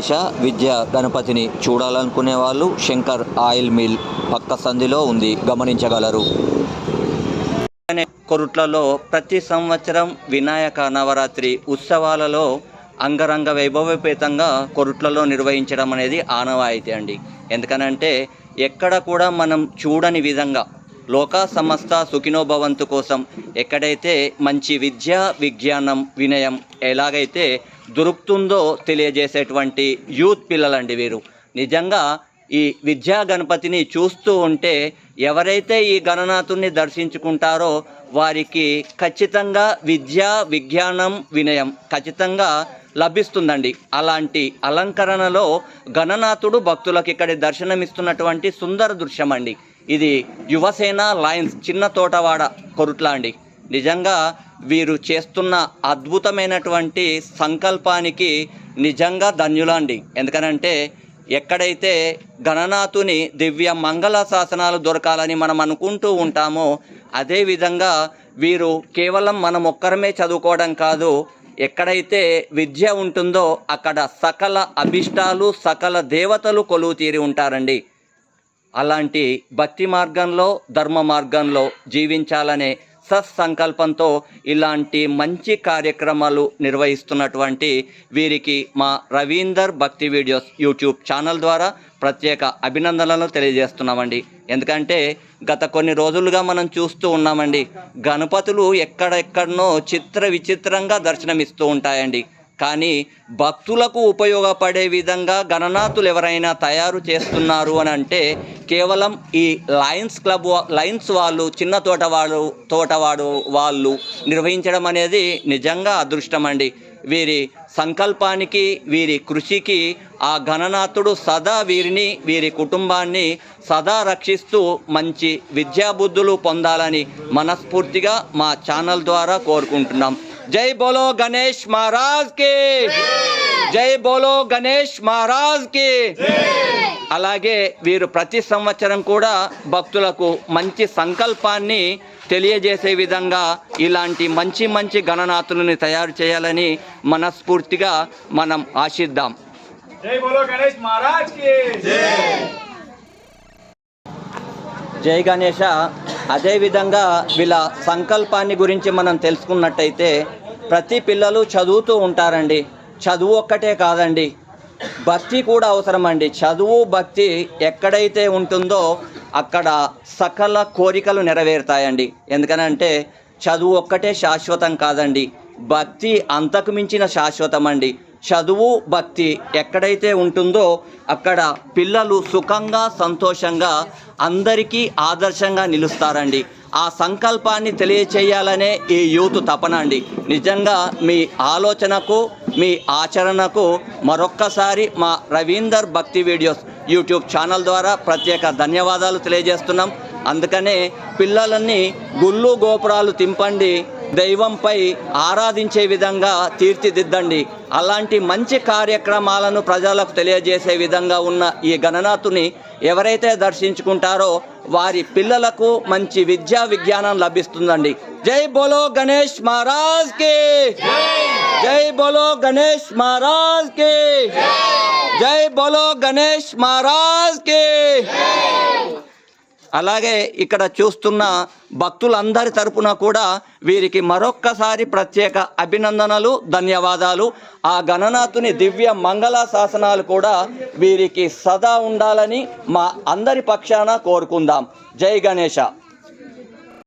దేశ విద్యా గణపతిని చూడాలనుకునే వాళ్ళు శంకర్ ఆయిల్ మిల్ పక్క సంధిలో ఉంది. గమనించగలరు. కొరుట్లలో ప్రతి సంవత్సరం వినాయక నవరాత్రి ఉత్సవాలలో అంగరంగ వైభవపేతంగా కొరుట్లలో నిర్వహించడం అనేది ఆనవాయితీ అండి. ఎందుకనంటే ఎక్కడ కూడా మనం చూడని విధంగా లోక సమస్త సుఖినోభవంతు కోసం ఎక్కడైతే మంచి విద్య విజ్ఞానం వినయం ఎలాగైతే దొరుకుతుందో తెలియజేసేటువంటి యూత్ పిల్లలండి వీరు. నిజంగా ఈ విద్యా గణపతిని చూస్తూ ఉంటే ఎవరైతే ఈ గణనాథుని దర్శించుకుంటారో వారికి ఖచ్చితంగా విద్య విజ్ఞానం వినయం ఖచ్చితంగా లభిస్తుందండి. అలాంటి అలంకరణలో గణనాథుడు భక్తులకు ఇక్కడ దర్శనమిస్తున్నటువంటి సుందర దృశ్యం అండి ఇది యువసేన లయన్స్ చిన్న తోటవాడ కొరుట్ల అండి నిజంగా వీరు చేస్తున్న అద్భుతమైనటువంటి సంకల్పానికి నిజంగా ధన్యులండి. ఎందుకనంటే ఎక్కడైతే గణనాథుని దివ్య మంగళ శాసనాలు దొరకాలని మనం అనుకుంటూ ఉంటామో అదేవిధంగా వీరు కేవలం మనం ఒక్కరమే చదువుకోవడం కాదు ఎక్కడైతే విద్య ఉంటుందో అక్కడ సకల అభిష్టాలు సకల దేవతలు కొలువు తీరి ఉంటారండి. అలాంటి భక్తి మార్గంలో ధర్మ మార్గంలో జీవించాలనే సత్సంకల్పంతో ఇలాంటి మంచి కార్యక్రమాలు నిర్వహిస్తున్నటువంటి వీరికి మా రవీందర్ భక్తి వీడియోస్ యూట్యూబ్ ఛానల్ ద్వారా ప్రత్యేక అభినందనలు తెలియజేస్తున్నామండి. ఎందుకంటే గత కొన్ని రోజులుగా మనం చూస్తూ ఉన్నామండి గణపతులు ఎక్కడెక్కడనో చిత్ర విచిత్రంగా దర్శనమిస్తూ ఉంటాయండి. కానీ భక్తులకు ఉపయోగపడే విధంగా గణనాథులు ఎవరైనా తయారు చేస్తున్నారు అని అంటే కేవలం ఈ లయన్స్ క్లబ్ లయన్స్ వాళ్ళు చిన్న తోటవాడు తోటవాడు వాళ్ళు నిర్వహించడం అనేది నిజంగా అదృష్టం అండి. వీరి సంకల్పానికి వీరి కృషికి ఆ గణనాథుడు సదా వీరిని వీరి కుటుంబాన్ని సదా రక్షిస్తూ మంచి విద్యాబుద్ధులు పొందాలని మనస్ఫూర్తిగా మా ఛానల్ ద్వారా కోరుకుంటున్నాం. జై బోలో గణేష్ మహారాజ్కి జై బోలో గణేష్ మహారాజ్కి అలాగే వీరు ప్రతి సంవత్సరం కూడా భక్తులకు మంచి సంకల్పాన్ని తెలియజేసే విధంగా ఇలాంటి మంచి మంచి గణనాథులని తయారు చేయాలని మనస్ఫూర్తిగా మనం ఆశిద్దాం. జై గణేష. అదేవిధంగా వీళ్ళ సంకల్పాన్ని గురించి మనం తెలుసుకున్నట్టయితే ప్రతి పిల్లలు చదువుతూ ఉంటారండి. చదువు ఒక్కటే కాదండి. భక్తి కూడా అవసరమండి. చదువు భక్తి ఎక్కడైతే ఉంటుందో అక్కడ సకల కోరికలు నెరవేరుతాయండి. ఎందుకనంటే చదువు ఒక్కటే శాశ్వతం కాదండి. భక్తి అంతకు మించిన శాశ్వతం అండి చదువు భక్తి ఎక్కడైతే ఉంటుందో అక్కడ పిల్లలు సుఖంగా సంతోషంగా అందరికీ ఆదర్శంగా నిలుస్తారండి. ఆ సంకల్పాన్ని తెలియచేయాలనే ఈ యూత్ తపన అండి నిజంగా మీ ఆలోచనకు మీ ఆచరణకు మరొక్కసారి మా రవీందర్ భక్తి వీడియోస్ యూట్యూబ్ ఛానల్ ద్వారా ప్రత్యేక ధన్యవాదాలు తెలియజేస్తున్నాం. అందుకనే పిల్లలని గుళ్ళు గోపురాలు తింపండి. దైవంపై ఆరాధించే విధంగా తీర్చిదిద్దండి. అలాంటి మంచి కార్యక్రమాలను ప్రజలకు తెలియజేసే విధంగా ఉన్న ఈ గణనాథుని ఎవరైతే దర్శించుకుంటారో వారి పిల్లలకు మంచి విద్యా విజ్ఞానం లభిస్తుందండి. జై బోలో గణేష్ మహారాజ్కి! జై బోలో గణేష్ మహారాజ్కి! జై బోలో గణేష్ మహారాజ్కి! అలాగే ఇక్కడ చూస్తున్న భక్తులందరి తరపున కూడా వీరికి మరొక్కసారి ప్రత్యేక అభినందనలు ధన్యవాదాలు. ఆ గణనాథుని దివ్య మంగళ శాసనాలు కూడా వీరికి సదా ఉండాలని మా అందరి పక్షాన కోరుకుందాం. జై గణేష